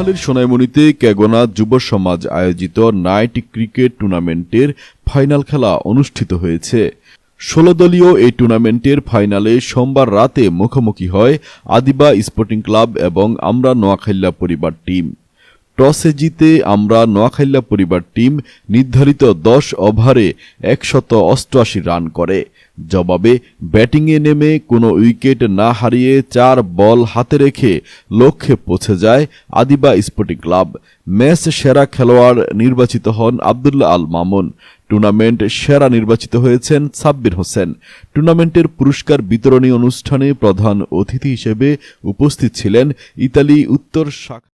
নোয়াখালীর সোনাইমণিতে ক্যাগোনা যুব সমাজ আয়োজিত নাইট ক্রিকেট টুর্নামেন্টের ফাইনাল খেলা অনুষ্ঠিত হয়েছে। ষোলো দলীয় এই টুর্নামেন্টের ফাইনালে সোমবার রাতে মুখোমুখি হয় আদিবা স্পোর্টিং ক্লাব এবং আমরা নোয়াখাইল্লা পরিবার টিম। টসে জিতে আমরা নোয়াখাইল্লা পরিবার টিম নির্ধারিত দশ ওভারে একশত অষ্টআশি রান করে। জবাবে ব্যাটিংয়ে নেমে কোনো উইকেট না হারিয়ে চার বল হাতে রেখে লক্ষ্যে পৌঁছে যায় আদিবা স্পোর্টিং ক্লাব। ম্যাচ সেরা খেলোয়াড় নির্বাচিত হন আবদুল্লাহ আল মামুন। টুর্নামেন্ট সেরা নির্বাচিত হয়েছেন সাব্বির হোসেন। টুর্নামেন্টের পুরস্কার বিতরণী অনুষ্ঠানে প্রধান অতিথি হিসেবে উপস্থিত ছিলেন ইতালি উত্তর শাখা